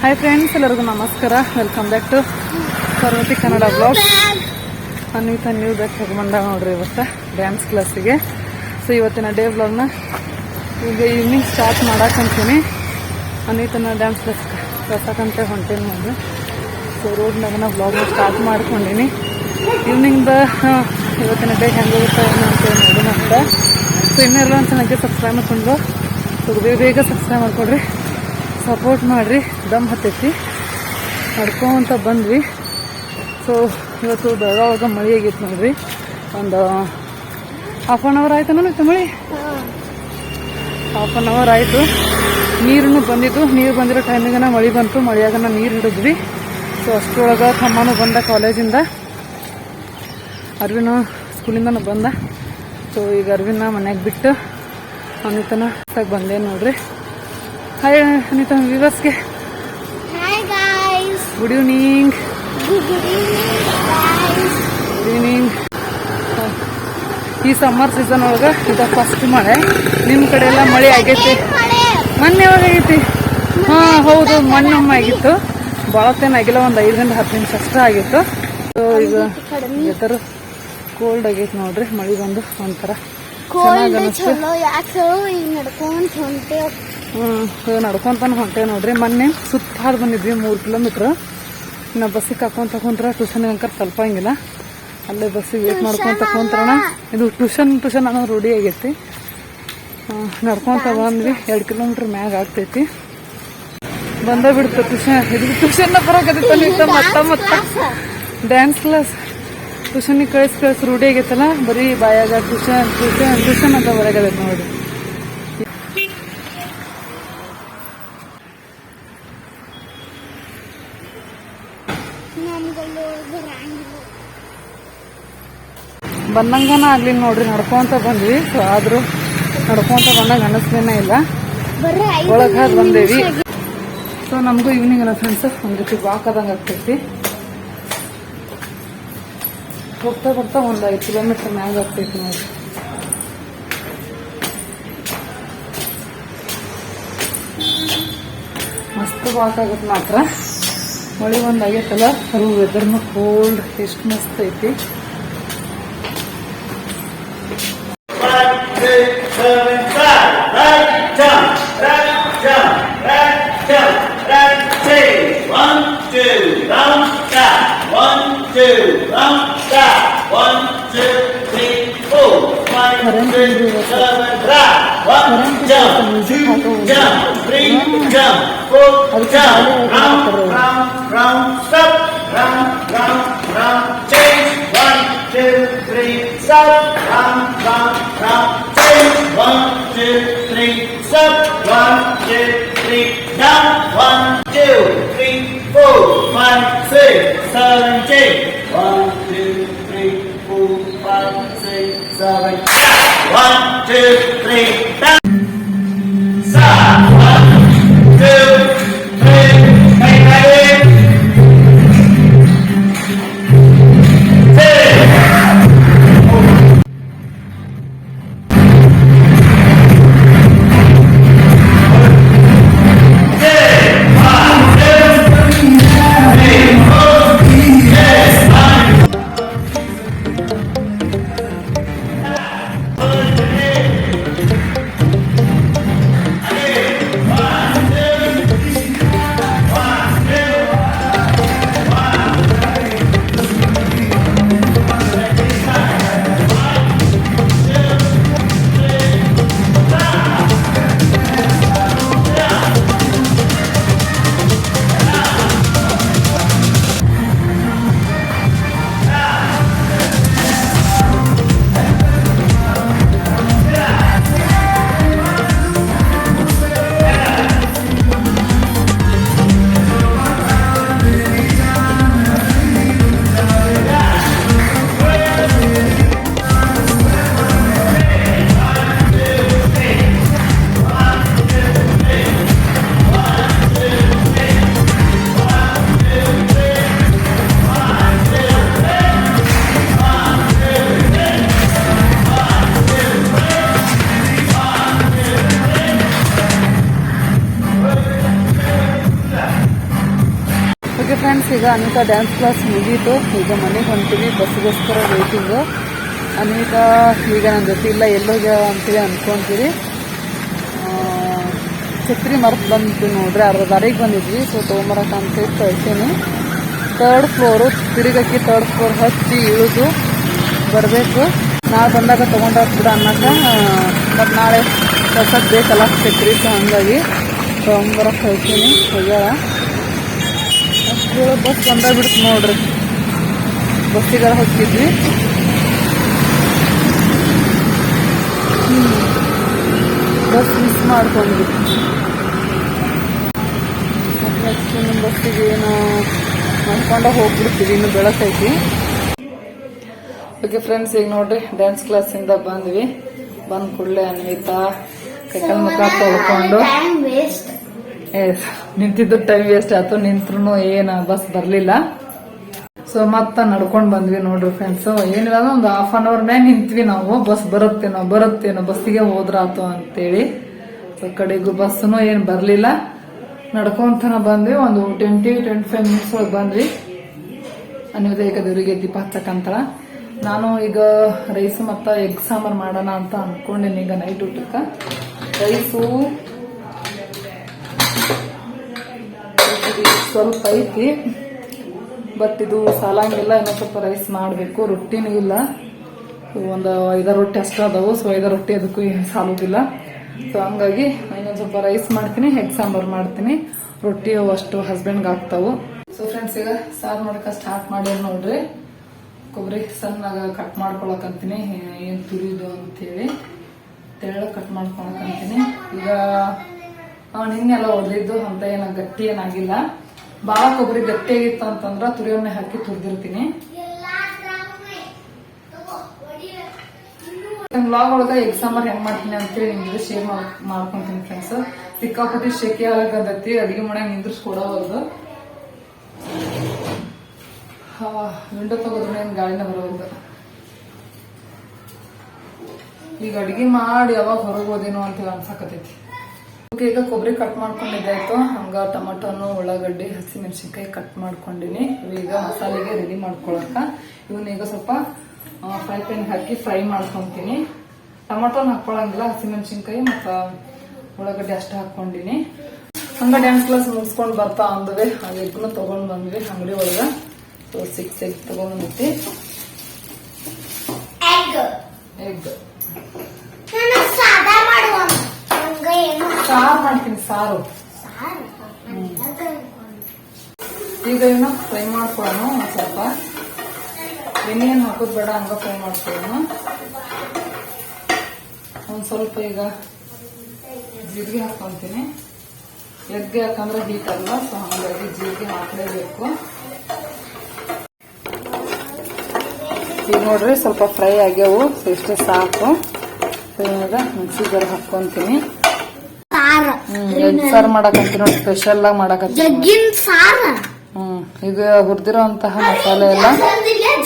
Hi friends ಎಲ್ಲರಿಗೂ ನಮಸ್ಕಾರ. Welcome back to Parvati Kannada blog Anvita new back ಬಂದ ನೋಡ್ರಿ ಇವತ್ತು ಡ್ಯಾನ್ಸ್ ಕ್ಲಾಸಿಗೆ ಸೊ ಇವತ್ತಿನ ಡೇ ಬ್ಲಾಗ್ನ ಈಗ ಈವ್ನಿಂಗ್ ಸ್ಟಾರ್ಟ್ ಮಾಡಾಕಂತೀನಿ. ಅನ್ವಿತನ ಡ್ಯಾನ್ಸ್ ಕ್ಲಾಸ್ ಕಳ್ಸಕ್ಕಂತ ಹೊಂಟೇನು ನೋಡ್ರಿ. ಸೊ ರೋಡ್ನಾಗ ನಾ ಬ್ಲಾಗ್ನ ಸ್ಟಾರ್ಟ್ ಮಾಡ್ಕೊಂಡೀನಿ ಈವ್ನಿಂಗ್ದ ಇವತ್ತಿನ ಡೇ ಹೆಂಗೋಗುತ್ತೆ ಏನು ಅಂತೇಳಿ ನೋಡೋಣ ಅಂತ ಸೊ ಇನ್ನೆಲ್ಲ ಒಂದು ಚೆನ್ನಾಗಿ ಸಬ್ಸ್ಕ್ರೈಬ್ ಮಾಡ್ಕೊಂಡು ಬೇಗ ಬೇಗ ಸಬ್ಸ್ಕ್ರೈಬ್ ಮಾಡ್ಕೊಡ್ರಿ. ಸಪೋರ್ಟ್ ಮಾಡಿರಿ, ದಮ್ ಹತ್ತೈತಿ. ನಡ್ಕೊಂತ ಬಂದ್ವಿ. ಸೊ ಇವತ್ತು ಬೆಳಗಾವಾಗ ಮಳೆ ಆಗೈತೆ ನೋಡ್ರಿ. ಒಂದು ಹಾಫ್ ಆನ್ ಅವರ್ ಆಯ್ತು ನನಗೆ ಮಳೆ? ಹಾಫ್ ಆನ್ ಅವರ್ ಆಯಿತು. ನೀರನ್ನು ಬಂದಿದ್ದು ನೀರು ಬಂದಿರೋ ಟೈಮಿಗೆ ಮಳೆ ಬಂತು. ಮಳೆಯಾಗ ನೀರು ಹಿಡಿದ್ವಿ. ಸೊ ಅಷ್ಟರೊಳಗೆ ತಮ್ಮನೂ ಬಂದ ಕಾಲೇಜಿಂದ. ಅರ್ವಿನ ಸ್ಕೂಲಿಂದನೂ ಬಂದ. ಸೊ ಈಗ ಅರ್ವಿನ ಮನೆಗೆ ಬಿಟ್ಟು, ಅನಿತನ ಬಂದೆ ನೋಡ್ರಿ. ಹಾಯ್ ಅನಿತಾ ವಿವರ್ಸ್ಗೆ guys. Good evening good evening ಈ ಸಮ್ಮರ್ ಸೀಸನ್ ಒಳಗೆ ಇದು ಫಸ್ಟ್ ಮಳೆ. ನಿಮ್ಮ ಕಡೆ ಎಲ್ಲ ಮಳೆ ಆಗೈತಿ? ಮೊನ್ನೆ ಯಾವಾಗ ಆಗೈತಿ? ಹಾಂ ಹೌದು ಮೊನ್ನೊಮ್ಮೆ ಆಗಿತ್ತು. ಭಾಳತ್ತೇನು ಆಗಿಲ್ಲ ಒಂದು ಐದು ಗಂಟೆ ಹತ್ತು ನಿಮಿಷ ಅಷ್ಟೇ ಆಗಿತ್ತು. ಸೊ ಈಗ ವೆದರ್ ಕೋಲ್ಡ್ ಆಗೈತಿ ನೋಡ್ರಿ ಮಳೆ ಬಂದು ಒಂಥರ ಕೋಲ್ಡ್ ಹೊಂಟೇವ್ ನಡ್ಕೊಂತಾನೆ ಹೊಂಟೆ ನೋಡ್ರಿ. ಮೊನ್ನೆ ಸುತ್ತಾಡ್ ಬಂದಿದ್ವಿ ಮೂರು ಕಿಲೋಮೀಟ್ರ್. ನಾ ಬಸ್ಸಿಗೆ ಹಾಕೊಂತ ಕುಂತ್ರ ಟ್ಯೂಷನ್ ಅಂಕರ್ ತಲುಪಂಗಿಲ್ಲ. ಅಲ್ಲೇ ಬಸ್ಸಿಗೆ ವೇಟ್ ಮಾಡ್ಕೊಂತ ಕುಂತ್ರಣ ಇದು ಟ್ಯೂಷನ್ ಟ್ಯೂಷನ್ ಅನ್ನೋ ರೂಢಿ ಆಗೈತಿ. ನಡ್ಕೊತ ಬಂದ್ವಿ ಎರಡು ಕಿಲೋಮೀಟ್ರ್ ಮ್ಯಾಗ ಆಗ್ತೈತಿ. ಬಂದ ಬಿಡ್ತು ಟ್ಯೂಷನ್ ಇದು ಟ್ಯೂಷನ್ ಬರೋಕತ್ತೈತಿ ಮತ್ತ ಮತ್ತ. ಡ್ಯಾನ್ಸ್ ಕ್ಲಾಸ್ ಟ್ಯೂಷನಿಗೆ ಕಳಿಸಿ ಕಳಿಸಿ ರೂಢಿ ಆಗೈತಲ್ಲ? ಬರೀ ಬಾಯಾಗ ಟ್ಯೂಷನ್ ಟ್ಯೂಷನ್ ಟ್ಯೂಷನ್ ಅಂತ ಬರೋಕತ್ತೈತಿ ನೋಡಿ ಬಂದಂಗನ ಆಗ್ಲಿ ನೋಡ್ರಿ ನಡ್ಕೊಂತ ಬಂದ್ವಿ. ಸೊ ಆದ್ರೂ ನಡ್ಕೊಂತ ಬಂದಾಗ ಅನಸ್ತೇನೆ ಇಲ್ಲ. ಒಳಗೆ ಬಂದೇವಿ. ಸೊ ನಮಗೂ ಈವ್ನಿಂಗ್ ಎಲ್ಲ ಫ್ರೆಂಡ್ಸ್ ಒಂದ್ ರೀತಿ ವಾಕ್ ಆದಂಗ ಆಗ್ತೈತಿ. ಹೋಗ್ತಾ ಬರ್ತಾ ಒಂದ್ ಐದು ಕಿಲೋಮೀಟರ್ ಮ್ಯಾಗ ಆಗ್ತೈತಿ ನೋಡ್ರಿ. ಮಸ್ತ್ ವಾಕ್ ಆಗುತ್ತೆ ಮಾತ್ರ. ಮಳೆ ಒಂದ್ ಆಗೈತಲ್ಲ ಅದು ವೆದರ್ನ ಕೋಲ್ಡ್ ಎಷ್ಟು ಮಸ್ತ್ ಐತಿ. Jump, right jump, right jump, right change. One, two, round, stop. One, two, round, stop. One, two, three, four, five, six, seven, right. One jump, two jump, three jump, four jump. Round, round, round, stop. Round, round, round, change. One, two, three, stop. Round, round. One, two, three, stop. One, two, three, down. One, two, three, four, five, six, seven, eight. One, two, three, four, five, six, seven. One, two, three, down. Stop. Friends ಈಗ Anita dance class ಮುಗೀತು. ಈಗ ಮನೆಗೆ ಹೊಂತೀವಿ ಬಸ್ಗೋಸ್ಕರ waiting Anita ಈಗ ನನ್ನ ಜೊತೆ ಇಲ್ಲ ಎಲ್ಲೋಗ್ಯ ಅಂತೇಳಿ ಅಂದ್ಕೊತೀವಿ ಆ, ಛತ್ರಿ ಮರ್ತು ಬಂದ್ವಿ ನೋಡ್ರಿ ಅರ್ಧ ದಾರಿಗೆ ಬಂದಿದ್ವಿ. ಸೊ ತೊಗೊಂಬರಕ್ಕೆ ಅಂತ ಕಳ್ಸೀನಿ. ತರ್ಡ್ ಫ್ಲೋರು ತಿರುಗಕ್ಕೆ ತರ್ಡ್ ಫ್ಲೋರ್ ಹತ್ತಿ ಇಳಿದು ಬರಬೇಕು. ನಾಳೆ ಬಂದಾಗ ತೊಗೊಂಡು ಬಿಡ ಅನ್ನಕ. ಮತ್ತು ನಾಳೆ ಕಳ್ಸಕ್ಕೆ ಬೇಕಲ್ಲ ಛತ್ರಿ ಸೊ ಹಂಗಾಗಿ ತೊಗೊಂಬರಕ್ಕೆ ಕಳ್ಸೀನಿ. ಹೋಗ್ಯಾಳ. ಬಸ್ ಬಂದ ಬಿಡ್ತು ನೋಡ್ರಿ. ಬಸ್ಸಿಗೆಲ್ಲ ಹೋಗ್ತಿದ್ವಿ. ಬಸ್ ಮಿಸ್ ಮಾಡ್ಕೊಂಡ್ವಿ. ಮತ್ತೆ ನೆಕ್ಸ್ಟ್ ಬಸ್ಸಿಗೆ ಏನು ಮಾಡ್ಕೊಂಡ ಹೋಗ್ಬಿಡ್ತೀವಿ ಇನ್ನು ಬೆಳಕೈತಿ ಓಕೆ ಫ್ರೆಂಡ್ಸ್ ಈಗ ನೋಡ್ರಿ ಡ್ಯಾನ್ಸ್ ಕ್ಲಾಸಿಂದ ಬಂದ್ವಿ. ಬಂದ ಕೂಡಲೇ ಅನ್ವಿತಾ ಕೆಟ್ಟ ಮುಖ ತೊಳ್ಕೊಂಡು. ನಿಂತಿದ್ದು ಟೈಮ್ ವೇಸ್ಟ್ ಆಯ್ತು. ನಿಂತ್ರು ಏನು ಬಸ್ ಬರಲಿಲ್ಲ. ಸೊ ಮತ್ತೆ ನಡ್ಕೊಂಡು ಬಂದ್ವಿ ನೋಡ್ರಿ ಫ್ರೆಂಡ್ಸ್ ಏನಿಲ್ಲ ಒಂದು ಹಾಫ್ ಆನ್ ಅವರ್ ಮ್ಯಾಗ ನಿಂತ್ವಿ ನಾವು. ಬಸ್ ಬರುತ್ತೇನೋ ಬರುತ್ತೇನೋ ಬಸ್ಸಿಗೆ ಹೋದ್ರಾತು ಅಂತೇಳಿ. ಸೊ ಕಡೆಗೂ ಬಸ್ನು ಏನು ಬರಲಿಲ್ಲ. ನಡ್ಕೊಂತನ ಬಂದ್ವಿ. ಒಂದು ಟ್ವೆಂಟಿ ಟ್ವೆಂಟಿ ಫೈವ್ ಮಿನಿಟ್ಸ್ ಒಳಗೆ ಬಂದ್ವಿ. ಅನ್ಯೋದಯ ದೇವರಿಗೆ ದೀಪ ಹಚ್ಚಕ್ಕಂತ ನಾನು ಈಗ ರೈಸ್ ಮತ್ತು ಎಗ್ ಸಾಂಬಾರ್ ಮಾಡೋಣ ಅಂತ ಅನ್ಕೊಂಡಿನಿ ಈಗ ನೈಟ್ ಊಟಕ್ಕೆ. ರೈಸು ಸ್ವಲ್ಪ ಐತಿ ಬಟ್ ಇದು ಸಾಲಂಗಿಲ್ಲ ಇನ್ನೊಂದು ಸ್ವಲ್ಪ ರೈಸ್ ಮಾಡಬೇಕು, ರೊಟ್ಟಿನೂ ಇಲ್ಲ. ಒಂದು ಐದಾರು ರೊಟ್ಟಿ ಅಷ್ಟು ಅದಾವು ಸೊ ಐದಾರು ರೊಟ್ಟಿ ಅದಕ್ಕೂ ಸಾಲೋದಿಲ್ಲ. ಸೊ ಹಂಗಾಗಿ ಇನ್ನೊಂದು ಸ್ವಲ್ಪ ರೈಸ್ ಮಾಡ್ತೀನಿ ಹೆಗ್ ಸಾಂಬಾರು ಮಾಡ್ತೀನಿ. ರೊಟ್ಟಿ ಅಷ್ಟು ಹಸ್ಬೆಂಡ್ಗೆ ಆಗ್ತಾವು ಸೊ ಫ್ರೆಂಡ್ಸ್ ಈಗ ಸಾರು ಮಾಡೋಕೆ ಸ್ಟಾರ್ಟ್ ಮಾಡಿ ನೋಡ್ರಿ. ಕೊಬ್ಬರಿ ಸಣ್ಣಾಗ ಕಟ್ ಮಾಡ್ಕೊಳಕಂತೀನಿ ಏನು ತುರಿದು ಅಂತೇಳಿ. ತೆಳ್ಳ ಕಟ್ ಮಾಡ್ಕೊಳಕಂತೀನಿ ಈಗ ನಿನ್ನೆಲ್ಲ ಹೊಡೆದಿದ್ದು ಅಂತ ಏನೋ ಗಟ್ಟಿ ಏನಾಗಿಲ್ಲ ಬಾಳ ಕೊಬ್ಬರಿ ಗಟ್ಟಿಯಾಗಿತ್ತು ಅಂತಂದ್ರ ತುರಿಯನ್ನೇ ಹಾಕಿ ತುರಿದಿರ್ತೀನಿ. ಬ್ಲಾಗ್ ಒಳಗ ಎಗ್ ಸಾಂಬಾರ್ ಹೆಂಗ್ ಮಾಡ್ತೀನಿ ಅಂತೇಳಿ ನಿಮ್ಗೆ ಶೇರ್ ಮಾಡ್ಕೊಂತೀನಿ ಫ್ರೆಂಡ್ಸ್ ಸಿಕ್ಕಾಪಟ್ಟಿ ಶೆಕೆ ಆಗತ್ತಿ ಅಡಿಗೆ ಮಾಡಂಗ್ ನಿಂದ್ರಿಸ್ಕೊಡೋದು ವಿಂಡೋ ತಗೋದ್ರೆ ಗಾಳಿನ ಬರೋದು ಈಗ ಅಡಿಗೆ ಮಾಡಿ ಯಾವಾಗ ಹೊರಗೋದೇನೋ ಅಂತ ಅನ್ಸಕತೈತಿ ಈಗ ಕೊಬ್ಬರಿ ಕಟ್ ಮಾಡ್ಕೊಂಡಿದ್ದಾಯ್ತು ಹಂಗ ಟೊಮಟೊನು ಉಳ್ಳಾಗಡ್ಡಿ ಹಸಿಮೆಣಸಿನ್ಕಾಯಿ ಕಟ್ ಮಾಡ್ಕೊಂಡಿನಿ. ಈಗ ಮಸಾಲೆಗೆ ರೆಡಿ ಮಾಡ್ಕೊಳಕ. ಇವನ್ನ ಈಗ ಸ್ವಲ್ಪ ಫ್ರೈ ಪ್ಯಾನ್ ಹಾಕಿ ಫ್ರೈ ಮಾಡ್ಕೊತೀನಿ. ಟೊಮಟೊನ ಹಾಕೊಳಂಗಿಲ್ಲ ಹಸಿಮೆಣಸಿನ್ಕಾಯಿ ಮತ್ತು ಉಳ್ಳಾಗಡ್ಡಿ ಅಷ್ಟು ಹಾಕೊಂಡಿನಿ. ಹಂಗ ಡ್ಯಾನ್ಸ್ ಕ್ಲಾಸ್ ಮುಗಿಸ್ಕೊಂಡು ಬರ್ತಾ ಅಂದ್ವಿ. ಆ ಎಗ್ನು ತಗೊಂಡ್ ಬಂದ್ವಿ ಅಂಗಡಿ ಒಳಗ. ಸೊ ಸಿಕ್ಸ್ ಎಗ್ ತಗೊಂಡ್ಬಂದಿtti ಎಗ್ ಎಗ್ ನಾನು ಸಾದಾ ಮಾಡುವ ನಂಗೆ ಏನು ಸಾರು ಮಾಡ್ತೀನಿ ಸಾರು. ಈಗ ಏನು ಫ್ರೈ ಮಾಡ್ಕೊಳ್ಳೋಣ ಒಂದು ಸ್ವಲ್ಪ. ಎಣ್ಣೆಯನ್ನು ಹಾಕೋದು ಬೇಡ ಹಂಗ ಫ್ರೈ ಮಾಡ್ಕೊಳ್ಳೋಣ ಒಂದು ಸ್ವಲ್ಪ ಈಗ ಜೀರಿಗೆ ಹಾಕೊಂತೀನಿ. ಎಗ್ಗೆ ಯಾಕಂದ್ರೆ ಹೀಟ್ ಅಲ್ಲ ಸೊ ಹಾಗಾಗಿ ಜೀರಿಗೆ ಹಾಕಲೇಬೇಕು. ಈಗ ನೋಡ್ರಿ ಸ್ವಲ್ಪ ಫ್ರೈ ಆಗ್ಯಾವು ಸೊ ಇಷ್ಟೇ ಸಾಕು. ಇವಾಗ ಮಿಕ್ಸಿ ಜಾರ್ ಹಾಕೊಂತೀನಿ. ಎಗ್ ಸಾರು ಮಾಡಕಂತೀನಿ ನೋಡಿ ಸ್ಪೆಷಲ್ ಆಗಿ ಮಾಡಕತ್ತೀನಿ ಹ್ಮ್ ಇದು ಹುರಿದಿರೋಂತಹ ಮಸಾಲೆ ಎಲ್ಲ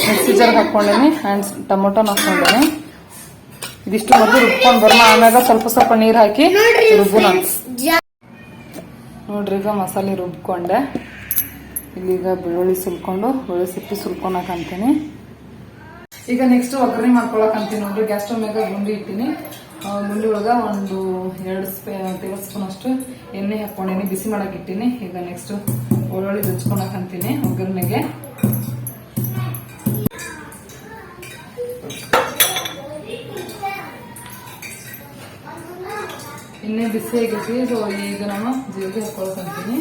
ಮಿಕ್ಸಿ ಜಾರ್ ಹಾಕೊಂಡಿನಿ ಆ್ಯಂಡ್ ಟೊಮೊಟೊನ ಹಾಕೊಂಡಿನಿ ಇದಿಷ್ಟು ಮೊದಲು ರುಬ್ಕೊಂಡ್ ಬರೋಣ ಆಮ್ಯಾಗ ಸ್ವಲ್ಪ ಸ್ವಲ್ಪ ನೀರು ಹಾಕಿ ರುಬ್ಬುನ. ನೋಡ್ರಿ ಈಗ ಮಸಾಲೆ ರುಬ್ಕೊಂಡೆ. ಇಲ್ಲಿಗ ಬೆಳ್ಳುಳ್ಳಿ ಸುಲ್ಕೊಂಡು ಬೆಳ್ಳುಳ್ಳಿ ಸಿಪ್ಪಿ ಸುಲ್ಕೊಳಕಂತೀನಿ ಈಗ ನೆಕ್ಸ್ಟ್ ಒಗ್ಗರಣೆ ಮಾಡ್ಕೊಳಕಂತೀನಿ ನೋಡ್ರಿ ಗ್ಯಾಸ್ ಸ್ಟವ್ ಮ್ಯಾಗ ಗುಂಡಿ ಇಟ್ಟಿನಿ. ಆ, ಒಳಗೆ ಒಂದು ಎರಡು ಟೇಬಲ್ ಸ್ಪೂನ್ ಅಷ್ಟು ಎಣ್ಣೆ ಹಾಕ್ಕೊಂಡೇನಿ ಬಿಸಿ ಮಾಡಕ್ಕೆ ಇಟ್ಟೀನಿ. ಈಗ ನೆಕ್ಸ್ಟ್ ಬೆಳ್ಳುಳ್ಳಿ ಹಚ್ಕೊಳಕಂತೀನಿ ಒಗ್ಗರಣೆಗೆ. ಎಣ್ಣೆ ಬಿಸಿ ಆಗೈತಿ ಸೊ ಈಗ ನಾನು ಜೀರಿಗೆ ಹಾಕೊಳಕಂತೀನಿ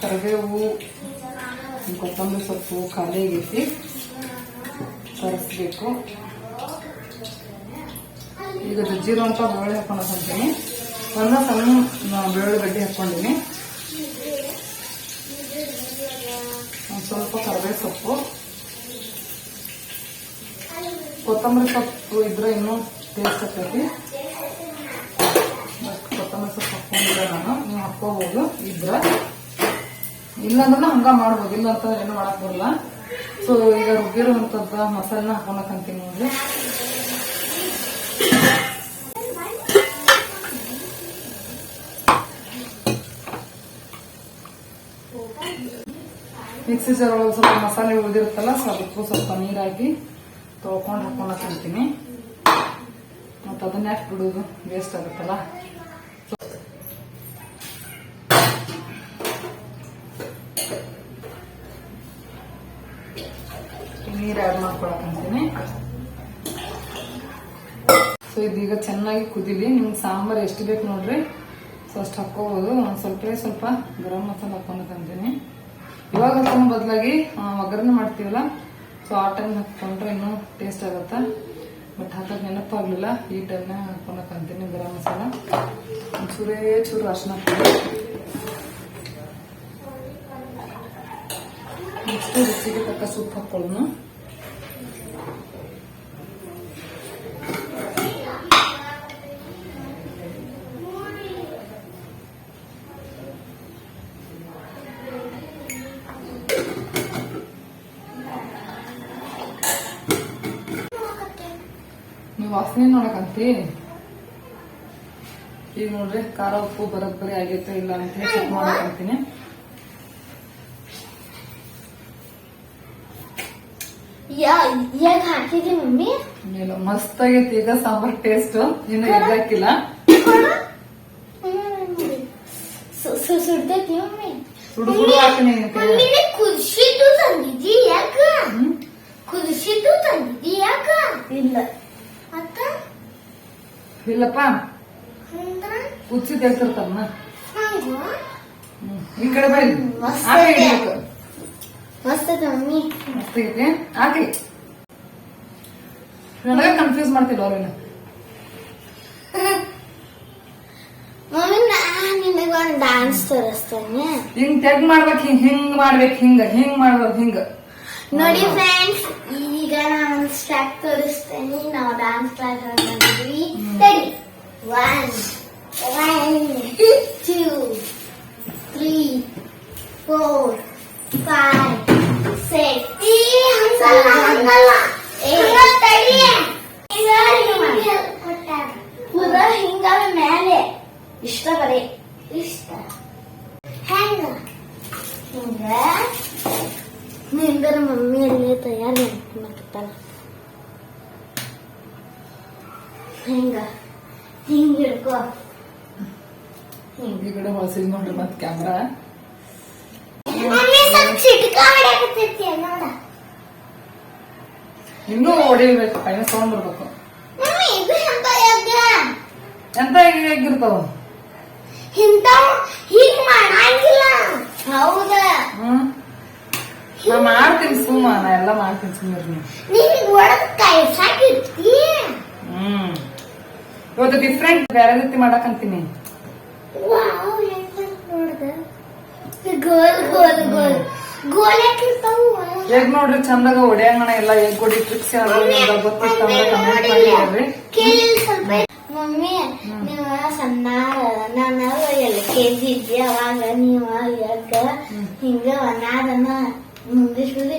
ಕರಿಬೇವು ಕೊತ್ತಂಬರಿ ಸೊಪ್ಪು ಖಾಲಿ ಆಗೈತಿ. ಕರೆಸ್ಬೇಕು ಈಗ ಅಂತ ಬೆಳ್ಳುಳ್ಳಿ ಹಾಕೊಂತೀನಿ. ಒಂದು ಸಣ್ಣ ಬೆಳ್ಳುಳ್ಳಿ ಗಡ್ಡೆ ಹಾಕೊಂಡಿನಿ. ಒಂದು ಸ್ವಲ್ಪ ಕರಿಬೇವು ಸೊಪ್ಪು. ಕೊತ್ತಂಬರಿ ಸೊಪ್ಪು ಇದ್ರೆ ಇನ್ನೂ ಟೇಸ್ಟ್ ಆಗ್ತೈತಿ. ಕೊತ್ತಂಬರಿ ಸೊಪ್ಪು ಹಾಕೊಂಡಿಲ್ಲ ನಾನು, ನೀವು ಹಾಕೋಬಹುದು ಇದ್ರ. ಇಲ್ಲಾಂದ್ರೆ ಹಂಗ ಮಾಡ್ಬೋದು, ಇಲ್ಲ ಅಂತ ಏನು ಮಾಡಕ್ ಬರಲ್ಲ. ಸೊ ಈಗ ರುಬ್ಬಿರುವಂತದ್ದು ಮಸಾಲೆನ ಹಾಕೊಳಕಂತೀನಿ ನೋಡ್ರಿ ಮಿಕ್ಸಿ ಜಾರ್ ಒಳಗೆ ಸ್ವಲ್ಪ ಮಸಾಲೆ ಉಳಿದಿರುತ್ತಲ್ಲ ಸೊ ಅದಕ್ಕೂ ಸ್ವಲ್ಪ ನೀರು ಹಾಕಿ ತೊಳ್ಕೊಂಡು ಹಾಕೊಂಡು ತಿಂತೀನಿ ಮತ್ತು ಅದನ್ನ ಯಾಕೆ ಬಿಡೋದು? ವೇಸ್ಟ್ ಆಗುತ್ತಲ್ಲ. ನೀರು ಆ್ಯಡ್ ಮಾಡ್ಕೊಳಕಂತೀನಿ ಸೊ ಇದೀಗ ಚೆನ್ನಾಗಿ ಕುದಿಲಿ. ನಿಮ್ಗೆ ಸಾಂಬಾರು ಎಷ್ಟು ಬೇಕು ನೋಡ್ರಿ? ಸೊ ಅಷ್ಟು ಹಾಕೋಬಹುದು ಒಂದು ಸ್ವಲ್ಪ ಸ್ವಲ್ಪ ಗರಂ ಮಸಾಲ ಹಾಕೊಂಡ್ಕಂತೀನಿ ಇವಾಗ ಹಾಕೊಂಡ್ ಬದಲಾಗಿ ಒಗ್ಗರಣೆ ಮಾಡ್ತೀವಲ್ಲ, ಸೊ ಆ ಟೈಮ್ ಹಾಕೊಂಡ್ರೆ ಇನ್ನೂ ಟೇಸ್ಟ್ ಆಗುತ್ತೆ? ಬಟ್ ಹಾಕ ನೆನಪಾಗ್ಲಿಲ್ಲ. ಈ ಟೈಮ್ನ ಹಾಕೊಂಡಕಂತೀನಿ ಗರಂ ಮಸಾಲ. ಚೂರೇ ಚೂರು ಅರ್ಶಿನ ಹಾಕ್ತೀನಿ ನೆಕ್ಸ್ಟ್ ರುಚಿಗೆ ತಕ್ಕ ಸೂಪ್ ಹಾಕೊಳ್ಳೋಣ ನೀವು ವಾಸನೆ ನೋಡಕಂತಿ ಈಗ ನೋಡ್ರಿ ಖಾರ ಉಪ್ಪು ಬರೋಬ್ಬರಿ ಆಗೈತೆ ಇಲ್ಲ ಅಂತ ಚೆಕ್ ಮಾಡಕಂತೀನಿ ಯಾ ಯಾಕ ಹಾಕಿದಿ ಮಮ್ಮಿ? ಇಲ್ಲ ಮಸ್ತ್ ಆಗೈತಿ ಈಗ ಸಾಂಬಾರ್ ಟೇಸ್ಟ್ ಇನ್ನು ಎಗ್ಗಾಕಿಲ್ಲ ಸು- ಸು- ಸುಡ್ತೈತಿ ಮಮ್ಮಿ. ಸುಡು ಸುಡು ಹಾಕ್ತೀನಿ ನಿನ್ ಕೈಯಾಗ. ಮಮ್ಮಿನೇ ಕುದಿಸಿದ್ದು ತಂದಿದ್ದಿ ಯಾಕ? ಹ್ಮ್. ಕುದಿಸಿದ್ದು ತಂದಿದ್ದಿ ಯಾಕ? ಇಲ್ಲ. ಅಕ್ಕ ಇಲ್ಲಪ್ಪ. ಅಂದ್ರ ಕುದಿಸಿ ತೆಗ್ತಿರ್ತಾರನ ಹಂಗ ಈ ಕಡೆ ಬೈ ಮಸ್ತ್ ಹಾಕಿ ಇದೆ. ಹಿಡಿಬೇಕು. ಮಸ್ತ್ ಐತೆ ಮಮ್ಮಿ. ಮಸ್ತ್ ಐತಿ ಹಾಕಿ ನನಗೆ ಕನ್ಫ್ಯೂಸ್ ಮಾಡ್ತಿಲ್ಲ ಅವ್ರನ್ನ ಮಮ್ಮಿ ನಾ ನಿನಗೆ ಒಂದು ಡಾನ್ಸ್ ತೋರಿಸ್ತೇನೆ. ಹಿಂಗ್ ತೆಗ್ ಮಾಡ್ಬೇಕು ಹಿಂಗ್ ಹಿಂಗ್ ಮಾಡ್ಬೇಕು ಹಿಂಗ. ಹಿಂಗ್ ಮಾಡ್ಬೇಕು ಹಿಂಗ. ನೋಡಿ ಫ್ರೆಂಡ್ಸ್ ಈಗ ನಾನು ಸ್ಟೆಪ್ ತೋರಿಸ್ತೇನೆ. ನಾವು ಡಾನ್ಸ್ ಕ್ಲಾಸ್ ಮಾಡಿದ್ವಿ. ಸರಿ one one two three four five six ಪೂರ ಹಿಂಗ ಮೇಲೆ ಇಷ್ಟ ಬರೀ ಇಷ್ಟ ಹೆಂಗ ಹಿಂಗ ನಿಂದರ ಮಮ್ಮಿ ಅಲ್ಲಿ ತಯಾರು ಮಾಡ್ತಾಳ ಹಿಂಗ ಹಿಂಗ ಹಿಡ್ಕೋ ಈ ಕಡೆ ಹೊಳಸಿದ್ ನೋಡ್ರಿ ಮತ್ ಕ್ಯಾಮ್ರಾ ಮಮ್ಮಿ ಸ್ವಲ್ಪ ಚಿಟ್ಕ ಹೊಡ್ಯಾಕತ್ತೈತಿ ನೋಡ ಇನ್ನೂ ಹೊಡಿಬೇಕು ಕೈನ ಸೌಂಡ್ ಬರ್ಬೇಕು ಮಮ್ಮಿ ಇದು ಎಂತ ಯಜ್ಞ ಎಂತ ಹೇಗಿರ್ತಾವ ಇಂತ ಹೀಗ್ ಮಾಡಂಗಿಲ್ಲ ಹೌದ ಹ್ಮ್ ನಾ ಮಾಡ್ತೀನಿ ಸುಮ್ಮ ನಾ ಎಲ್ಲ ಮಾಡ್ತೀನಿ ಸುಮ್ಮನೆ ನಿನ್ ಕೈ ಕಾಯ್ಸಾಕಿರ್ತಿ ಹ್ಮ್. ಇವತ್ತು ಡಿಫ್ರೆಂಟ್ ಬೇರೆ ರೀತಿ ಮಾಡಕಂತೀನಿ ವಾವ್ ನೋಡ್ದ. ಗೋಲ್ ಗೋಲ್ ಗೋಲ್. ಗೋಲ್ ಯಾಕಿರ್ತಾವು ಎಗ್ ನೋಡ್ರಿ ಚಂದಾಗ ಒಡೆಯಂಗಣ ಎಲ್ಲ ಎಗ್ ಹೊಡಿ ಟ್ರಿಕ್ಸ್ ಯಾವ್ದು ಗೊತ್ತಿತ್ತಂದ್ರೆ ಕಮೆಂಟ್ ಮಾಡಿ ಹೇಳ್ರಿ. ಕೇಳಿಲ್ಲ ಸ್ವಲ್ಪ ಮಮ್ಮಿ ನೀವ ಸಣ್ಣ ನಾನು ಎಲ್ ಕೆ ಜಿ ಇದ್ದೆ ಅವಾಗ ನೀವ ಯಾಕ ಹಿಂಗ ಒನ್ನಾದನ್ನ ಮುಂದೆ ಸುದ್ದಿ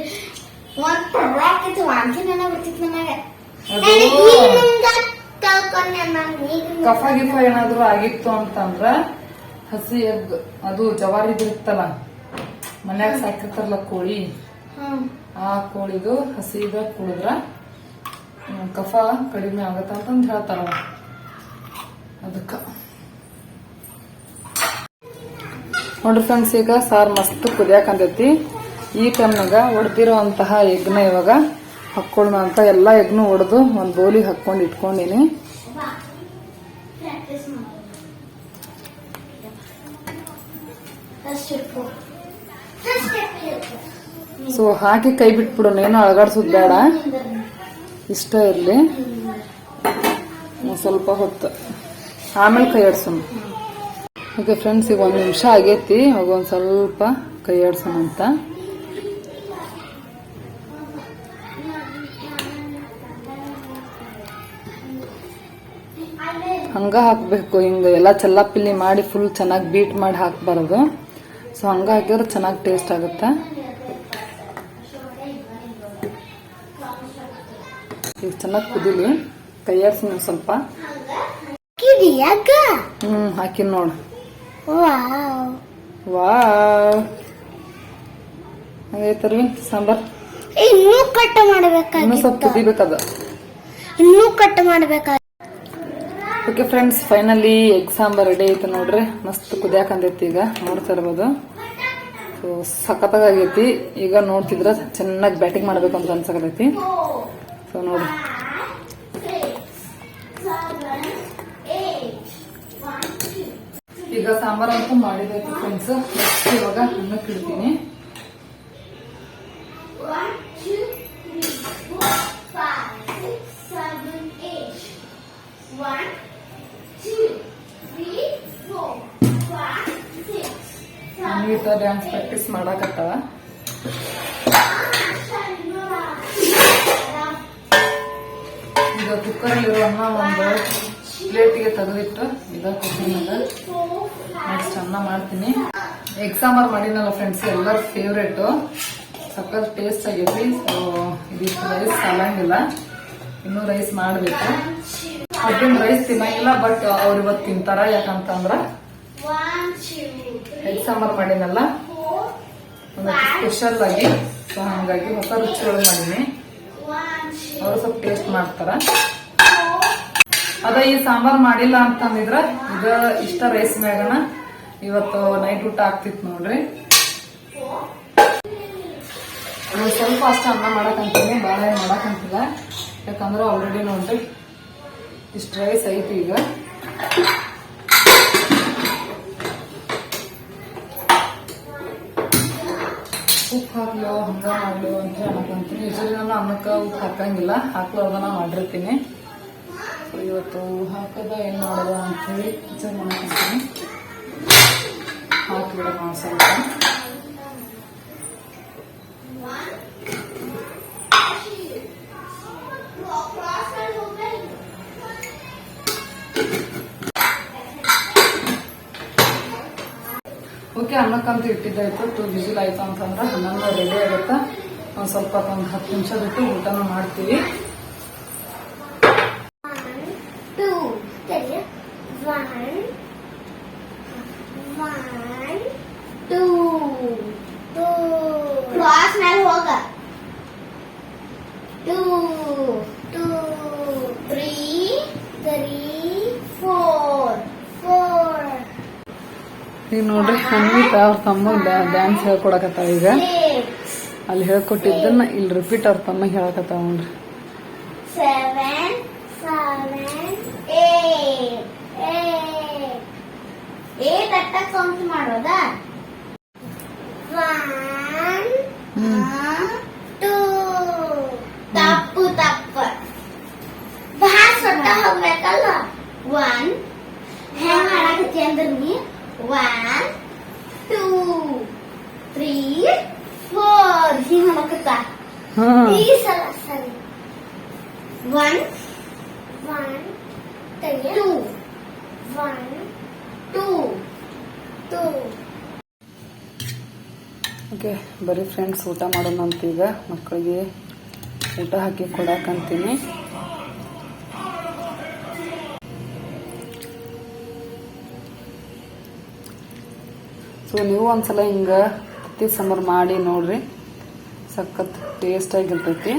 ಒಂದ್ ಪರ್ವಾಕಿತ್ತು ವಾಂತಿ ನನ್ನ ಬರ್ತಿತ್ತು ನಮಗೆ. ಕಫ ಗಿಫ ಏನಾದ್ರು ಆಗಿತ್ತು ಅಂತಂದ್ರ ಹಸಿ ಎಗ್ ಅದು ಜವಾರಿ ಇರ್ತಲ್ಲ ಮನ್ಯಾಗ ಸಾಕಿರ್ತಾರಲ್ಲ ಕೋಳಿ. ಆ ಕೋಳಿದು ಹಸಿದ ಕುಡಿದ್ರ ಕಫ ಕಡಿಮೆ ಆಗತ್ತ ಅಂತಂದ್ ಹೇಳ್ತಾರ ಅದಕ್ಕ. ನೋಡ್ರಿ ಫ್ರೆಂಡ್ಸ್ ಈಗ ಸಾರ್ ಮಸ್ತ್ ಕುದಿಯಾಕಂತೈತಿ ಈ ಟೈಮ್ನಾಗ ಹೊಡೆದಿರುವಂತಹ ಎಗ್ನ ಇವಾಗ ಹಾಕೊಳ್ಳೋಣ ಅಂತ ಎಲ್ಲ ಎಗ್ನು ಹೊಡೆದು ಒಂದು ಬೌಲಿಗೆ ಹಾಕ್ಕೊಂಡು ಇಟ್ಕೊಂಡಿನಿ. ಸೊ ಹಾಕಿ ಕೈ ಬಿಟ್ಬಿಡೋಣ ಏನೋ ಅಳಗಾಡ್ಸೋದು ಬೇಡ. ಇಷ್ಟ ಇರಲಿ. ಸ್ವಲ್ಪ ಹೊತ್ತು. ಆಮೇಲೆ ಕೈ ಆಡ್ಸೋಣ. ಓಕೆ ಫ್ರೆಂಡ್ಸ್ ಈಗ ಒಂದು ನಿಮಿಷ ಆಗೈತಿ. ಅವಾಗ ಒಂದು ಸ್ವಲ್ಪ ಕೈ ಆಡ್ಸೋಣ ಅಂತ. ಹಂಗ ಹಾಕಬೇಕು ಹಿಂಗ ಎಲ್ಲ ಚಲ್ಲಾಪಿಲ್ಲಿ ಮಾಡಿ ಫುಲ್ ಚೆನ್ನಾಗಿ ಬೀಟ್ ಮಾಡಿ ಹಾಕಬಾರ್ದು. ಸೊ ಹಂಗೆ ಹಾಕಿದ್ರೆ ಚೆನ್ನಾಗಿ ಟೇಸ್ಟ್ ಆಗುತ್ತೆ. ಈಗ ಚೆನ್ನಾಗಿ ಕುದಿಲಿ. ಕೈ ಆಡ್ಸಿ ನೀವು ಸ್ವಲ್ಪ. ಹ್ಮ್ ಹಾಕಿ ನೋಡು. ವಾ ಅರ್ವಿನ್ ಸಾಂಬಾರ್. ಇನ್ನೂ ಕಟ್ ಇನ್ನೂ ಸ್ವಲ್ಪ ಮಾಡಬೇಕಾಗಿತ್ತು ಕುದಿಬೇಕದ. ಇನ್ನೂ ಕಟ್ ಮಾಡಬೇಕಾಗಿ okay friends finally egg ready ಐತೆ ನೋಡ್ರಿ. ಮಸ್ತ್ ಕುದಿಯಾಕಂದೈತಿ ಈಗ. ನೋಡ್ತಾ ಇರ್ಬೋದು. ಸೊ ಸಖತ್ತಾಗೈತಿ. ಈಗ ನೋಡ್ತಿದ್ರ ಚೆನ್ನಾಗಿ ಬ್ಯಾಟಿಂಗ್ ಮಾಡ್ಬೇಕು ಅಂತ ಅನ್ಸಕತೈತಿ ಸೊ ನೋಡಿ ಈಗ ಸಾಂಬಾರ್ ಅಂತೂ ಮಾಡಿದೈತಿ ಫ್ರೆಂಡ್ಸ್ ಇವಾಗ ಅನ್ನಕ್ಕೆ ಇಡ್ತೀನಿ ಸಂಗೀತ ಡ್ಯಾನ್ಸ್ ಪ್ರಾಕ್ಟೀಸ್ ಮಾಡಾಕತ್ತವ? ಈಗ ಕುಕ್ಕರಲ್ಲಿರೋ ಅನ್ನ ಒಂದು ಪ್ಲೇಟಿಗೆ ತೆಗೆದಿಟ್ಟು ಇದ ಕುಕ್ಕಿಂಗ್ ನೆಕ್ಸ್ಟ್ ಅನ್ನ ಮಾಡ್ತೀನಿ. ಎಗ್ ಸಾಂಬಾರ್ ಮಾಡಿನಲ್ಲ ಫ್ರೆಂಡ್ಸ್ ಎಲ್ಲರ ಫೇವ್ರೇಟ್ ಸಖತ್ ಟೇಸ್ಟ್ ಆಗೈತಿ. ಸೊ ಇದಿಷ್ಟು ರೈಸ್ ಸಾಲಂಗಿಲ್ಲ. ಇನ್ನೂ ರೈಸ್ ಮಾಡಬೇಕು. ಅರ್ಜುನ್ ರೈಸ್ ತಿನ್ನಂಗಿಲ್ಲ ಬಟ್ ಅವ್ರ ಇವತ್ತು ತಿಂತಾರ, ಯಾಕಂತಂದ್ರ ಎಗ್ ಸಾಂಬಾರ್ ಮಾಡಿನಲ್ಲ? ಸ್ಪೆಷಲ್ ಆಗಿ. ಸೊ ಹಂಗಾಗಿ ಹೊಸ ರುಚಿಗಳು ಮಾಡಿನಿ. ಅವರು ಸ್ವಲ್ಪ ಟೇಸ್ಟ್ ಮಾಡ್ತಾರ. ಅದ ಈ ಸಾಂಬಾರ್ ಮಾಡಿಲ್ಲ ಅಂತಂದಿದ್ರ ಈಗ ಇಷ್ಟ ರೈಸ್ ಮ್ಯಾಗನ ಇವತ್ತು ನೈಟ್ ಊಟ ಆಗ್ತಿತ್ತು ನೋಡ್ರಿ. ಸ್ವಲ್ಪ ಅಷ್ಟ ಅನ್ನ ಮಾಡಕಂತೀನಿ ಭಾಳ ಏನು ಮಾಡಕಂತಿಲ್ಲ ಯಾಕಂದ್ರೆ ಆಲ್ರೆಡಿ ನೋಡ್ರಿ, ಇಷ್ಟು ರೈಸ್ ಐತಿ ಈಗ. ಉಪ್ಪು ಹಾಕ್ಲೋ ಹಂಗೆ ಮಾಡ್ಲೋ ಅಂತ ಅನ್ನಕಂತೀನಿ ಯೂಶಲಿ ನಾನು ಅನ್ನಕ್ಕೆ ಉಪ್ಪು ಹಾಕಂಗಿಲ್ಲ. ಹಾಕ್ಲಾರ್ದನ ಮಾಡಿರ್ತೀನಿ. ಇವತ್ತು ಹಾಕದ, ಏನು ಮಾಡೋದ ಅಂತೇಳಿ ವಿಚಾರ ಹಾಕ್ಬಿಡೋಣ ಒಂದ್ ಸ್ವಲ್ಪ. ಓಕೆ ಅನ್ನಕ್ಕಂತ ಇಟ್ಟಿದ್ದಾಯ್ತು ಟು ವಿಜಿಲ್ ಆಯ್ತು ಅಂತಂದ್ರೆ ಅನ್ನ ರೆಡಿ ಆಗುತ್ತೆ. ಒಂದ್ ಸ್ವಲ್ಪ ಒಂದು ಹತ್ತು ನಿಮಿಷ ಬಿಟ್ಟು ಊಟನ ಮಾಡ್ತೀವಿ. Two, steady. One, one, two, two. Cross ಮೇಲೆ ಹೋಗ. Two, two, three, three, four, four, ಈಗ ನೋಡ್ರಿ ಅನ್ವಿತಾ ಅವ್ರ ತಮ್ಮ ಡ್ಯಾನ್ಸ್ ಹೇಳ್ಕೊಡಕತ್ತಾವ ಈಗ. ಅಲ್ಲಿ ಹೇಳ್ಕೊಟ್ಟಿದ್ದನ್ನ ಇಲ್ಲಿ ರಿಪೀಟ್ ಅವ್ರ ತಮ್ಮ ಹೇಳಕತ್ತಾವ ನೋಡ್ರಿ. ಮಾಡೋದಾ ಒನ್ ಟೂ ತಪ್ಪು ತಪ್ಪು ಭಾಳ ಸೊಟ್ಟ ಹೋಗ್ಬೇಕಲ್ಲ ಒನ್ ಹೆಂಗ್ ಮಾಡಾಕತ್ತಿ ಅಂದ್ರ ನೀ ಒನ್ ಟೂ ತ್ರೀ ಫೋರ್ ಹಿಂಗ್ ಮಾಡಕತ್ತ ಹಾ ಈ ಸಲ ಸರಿ one one two one two two okay ಬರೀ ಫ್ರೆಂಡ್ಸ್ ಊಟ ಮಾಡೋಣ ಅಂತ ಈಗ ಮಕ್ಕಳಿಗೆ ಊಟ ಹಾಕಿ ಕೊಡಕಂತೀನಿ ಸೊ ನೀವು ಒಂದ್ಸಲ ಹಿಂಗ ತತ್ತಿ ಸಾಂಬಾರ್ ಮಾಡಿ ನೋಡ್ರಿ. ಸಖತ್ ಟೇಸ್ಟ್ ಆಗಿರ್ತೈತಿ.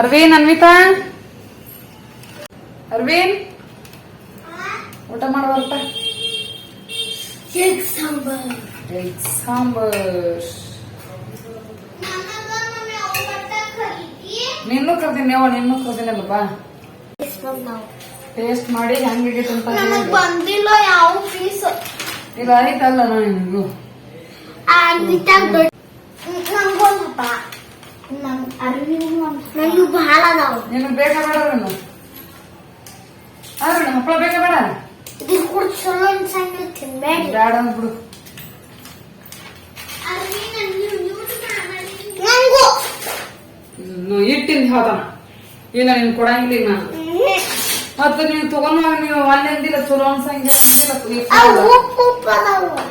ಅರ್ವೀನ್ ಅನ್ವಿತಾ? ಅರ್ವೀನ್ ಊಟ ಮಾಡುವಂತ ಎಗ್ ಸಾಂಬಾರ್ ನಿನ್ನೂ ಕರ್ದೀನಿ ಯಾವ ನಿನ್ನೂ ಕರ್ದೀನಲ್ಲಪ್ಪ ಟೇಸ್ಟ್ ಮಾಡಿ ಹೆಂಗಾಗೈತೆ ಅಂತ ನನಗ್ ಬಂದಿಲ್ಲ ಯಾವ ಪೀಸ್ ಈಗ ಆಯ್ತಲ್ಲ ನಿನಗೂ. ನಂಗೊಂದಪ್ಪ. ನಮ್ ಅರಿವಿನ ನಂಗೆ ಬಹಳ ಅದಾವ. ನಿನಗೆ ಬೇಕಾ ಬೇಡ ನೀನು ಅಲ್ಲ ಹಪ್ಪಳ ಬೇಕಾ ಬೇಡ? ಇದು ಕೂಡ ಚಲೋ ಅನ್ಸಂಗ ತಿನ್ಬೇಡಿ. ಬೇಡ ಅಂದ್ಬಿಡು ನಂಗೂ ಇನ್ನು ಇಟ್ಟಿಂದ ಹೇಳ್ತಾನ ಇಲ್ಲ ನೀನ್ ಕೊಡಂಗಿಲ್ಲ ನಾನು ಮತ್ತೆ ನೀವು ತಗೊಂಡಾಗ ನೀವು ಅಲ್ಲಿಂದಿಲ್ಲ ಚಲೋ ಅನ್ಸಂಗಿಲ್ಲ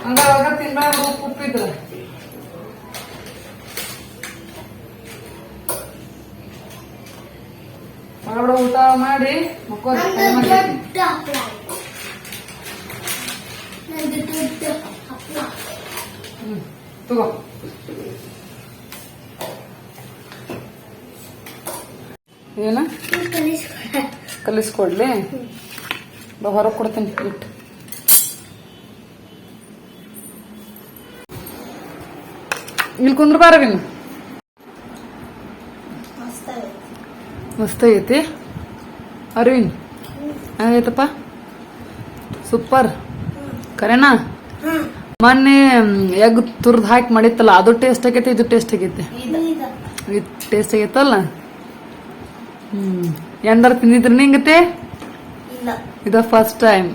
ಹಂಗಾಗ ತಿನ್ಬಾರ್ದು ಉಪ್ಪು ಉಪ್ಪಿದ್ರ ಮಾಡ್ಬಿಡ ಊಟ ಮಾಡಿ ಮಕ್ಕಳು ಹ್ಮ್ ತಗೋ. ಏನ? ಕಲಿಸ್ಕೊಡ್ಲಿ? ಹೊರ ಹೊರಗೆ ಕೊಡ್ತೀನಿ ಇಟ್ಟು. ಇಲ್ಲಿ ಕುಂದ್ರ ಬಾರವಿನ್ ಮಸ್ತ್ ಐತಿ ಅರವಿನ್ ಹಂಗೈತಪ್ಪ? ಸೂಪರ್. ಕರೆನಾ ಮೊನ್ನೆ ಎಗ್ ತುರ್ದು ಹಾಕಿ ಮಾಡಿತ್ತಲ್ಲ ಅದು ಟೇಸ್ಟ್ ಆಗೈತಿ ಇದು ಟೇಸ್ಟ್ ಆಗೈತಿ. ಇದು ಟೇಸ್ಟ್ ಆಗೈತಲ್ಲ? ಹ್ಮ್. ಎಂದಾರ ತಿಂದಿದ್ರಿ ನಿಂಗತೆ ಇದು ಫಸ್ಟ್ ಟೈಮ್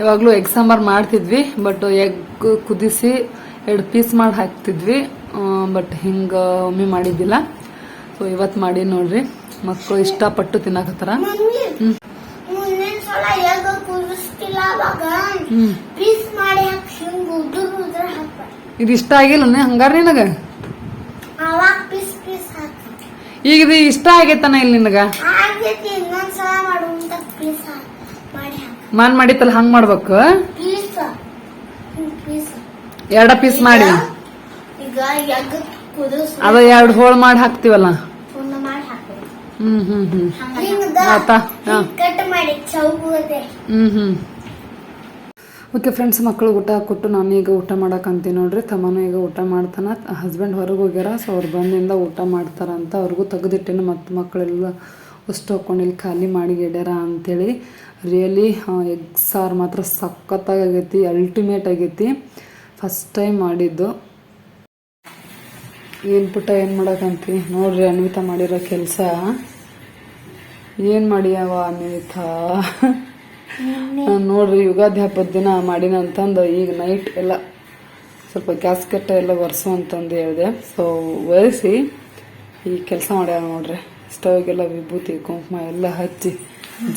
ಯಾವಾಗಲೂ ಎಗ್ ಸಾಂಬಾರ್ ಮಾಡ್ತಿದ್ವಿ ಬಟ್ ಎಗ್ ಕುದಿಸಿ ಎರಡು ಪೀಸ್ ಮಾಡಿ ಹಾಕ್ತಿದ್ವಿ ಬಟ್ ಹಿಂಗೆ ಒಮ್ಮೆ ಮಾಡಿದ್ದಿಲ್ಲ. ಸೊ ಇವತ್ತು ಮಾಡಿ ನೋಡ್ರಿ. ಮಕ್ಕಳು ಇಷ್ಟಪಟ್ಟು ತಿನ್ನಕತ್ತಾರ. ಹ್ಞೂ ಇದು ಇಷ್ಟ ಆಗಿಲ್ಲ ಹಂಗಾರ ನಿನಗ ಅವಾಗ ಪೀಸ್ ಪೀಸ್ ಹಾಕಿ ಈಗ ಇದು ಇಷ್ಟ ಆಗೈತನ ಇಲ್ಲಿ ನಿನಗ? ಮಾನ್ ಮಾಡಿತ್ತಲ್ಲ ಹಂಗ್ ಮಾಡ್ಬೇಕು? ಎರಡ ಪೀಸ್ ಮಾಡಿ. ಅದ ಎರಡು ಹೋಳ್ ಮಾಡಿ ಹಾಕ್ತಿವಲ್ಲ? ಹ್ಮ್ ಹ್ಮ್ ಹ್ಮ್. ಹ್ಮ್ ಹ್ಮ್. ಓಕೆ ಫ್ರೆಂಡ್ಸ್ ಮಕ್ಕಳು ಊಟ ಕೊಟ್ಟು ನಾನು ಈಗ ಊಟ ಮಾಡೋಕ್ಕಂತೀನಿ ನೋಡ್ರಿ. ತಮ್ಮನೂ ಈಗ ಊಟ ಮಾಡ್ತಾನೆ. ಹಸ್ಬೆಂಡ್ ಹೊರಗೆ ಹೋಗ್ಯಾರ. ಸೊ ಅವ್ರು ಬಂದಿಂದ ಊಟ ಮಾಡ್ತಾರಂತ ಅವ್ರಿಗೂ ತೆಗೆದಿಟ್ಟೇನು. ಮತ್ತು ಮಕ್ಕಳೆಲ್ಲ ಅಷ್ಟು ಹಾಕ್ಕೊಂಡು ಇಲ್ಲಿ ಖಾಲಿ ಮಾಡಿ ಗೆಡ್ಯಾರ ಅಂಥೇಳಿ ರಿಯಲಿ ಎಗ್ ಸಾರು ಮಾತ್ರ ಸಖತ್ತಾಗೈತಿ ಅಲ್ಟಿಮೇಟ್ ಆಗೈತಿ. ಫಸ್ಟ್ ಟೈಮ್ ಮಾಡಿದ್ದು. ಏನು ಪುಟ್ಟ, ಏನು ಮಾಡಕ್ಕಂತಿ ನೋಡ್ರಿ ಅನ್ವಿತಾ ಮಾಡಿರೋ ಕೆಲಸ. ಏನು ಮಾಡಿಯವ ಅನ್ವಿತಾ? ನೋಡ್ರಿ ಯುಗಾದಿ ಹಬ್ಬದ ದಿನ ಮಾಡಿನ ಅಂತಂದು ಈಗ ನೈಟ್ ಎಲ್ಲ ಸ್ವಲ್ಪ ಗ್ಯಾಸ್ ಕಟ್ಟ ಎಲ್ಲ ಒರೆಸು ಅಂತಂದು ಹೇಳಿದೆ. ಸೊ ಒರೆಸಿ ಈ ಕೆಲಸ ಮಾಡ್ಯಾರ ನೋಡ್ರಿ. ಸ್ಟವ್ಗೆಲ್ಲ ವಿಭೂತಿ, ಕುಂಕುಮ ಎಲ್ಲ ಹಚ್ಚಿ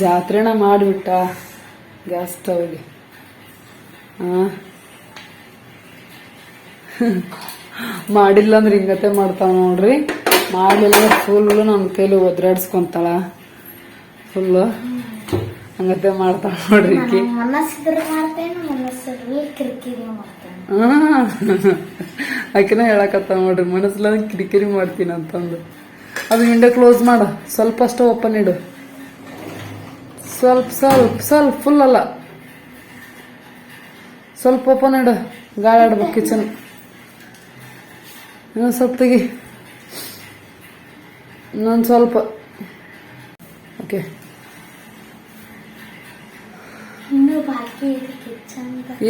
ಜಾತ್ರೆನ ಮಾಡಿಬಿಟ್ಟ ಗ್ಯಾಸ್ ಸ್ಟವ್ಗೆ ಹಾಂ ಮಾಡಿಲ್ಲ ಅಂದ್ರೆ ಹಿಂಗತೆ ಮಾಡ್ತಾವ ನೋಡ್ರಿ. ಮಾಡಲಿಲ್ಲ ಫುಲ್ಲು ನನ್ನ ಕೈಲಿ ಒದ್ರಾಡ್ಸ್ಕೊಂತಾಳ. ಫುಲ್ಲು ಹಂಗತೆ ಮಾಡ್ತಾ ನೋಡ್ರಿ ಈಕಿ. ಮನಸ್ಸಿದ್ರೆ ಮಾಡ್ತೇನೆ ಮನಸ್ಸಿದ್ರೆ ಕಿರಿಕಿರಿ ಮಾಡ್ತೇನೆ. ಆಕಿನ ಹೇಳಕತ್ತ ನೋಡ್ರಿ ಮನಸ್ಸಲ್ಲ ಕಿರಿಕಿರಿ ಮಾಡ್ತೀನಿ ಅಂತಂದು. ಅದು ವಿಂಡೋ ಕ್ಲೋಸ್ ಮಾಡ ಸ್ವಲ್ಪ ಅಷ್ಟೇ ಓಪನ್ ಇಡು. ಸ್ವಲ್ಪ ಸ್ವಲ್ಪ ಸ್ವಲ್ಪ ಫುಲ್ ಅಲ್ಲ. ಸ್ವಲ್ಪ ಓಪನ್ ಇಡು ಗಾಳಿ ಆಡ್ಬೇಕು ಕಿಚನ್ ಇನ್ನೊಂದು ಸ್ವಲ್ಪ ತೆಗಿ. ಇನ್ನೊಂದು ಸ್ವಲ್ಪ. ಓಕೆ ಇನ್ನೂ ಬಾಕಿ ಇದೆ ಕಿಚನ್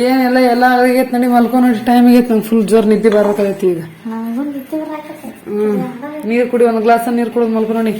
ಏನೆಲ್ಲ ಎಲ್ಲ ಆಗೈತೆ ನಡಿ ಮಲ್ಕೊಂಡು ನೋಡಿ ಟೈಮ್ ಆಗೈತೆ ನಂಗೆ ಫುಲ್ ಜೋರ್ ನಿದ್ದೆ ಬರಕೈತಿ ಈಗ. ನೀರು ಕುಡಿ ಒಂದು ಗ್ಲಾಸ್ ನೀರು ಕುಡಿದು ಮಲ್ಕೊಂಡಿ ನೋಡಿ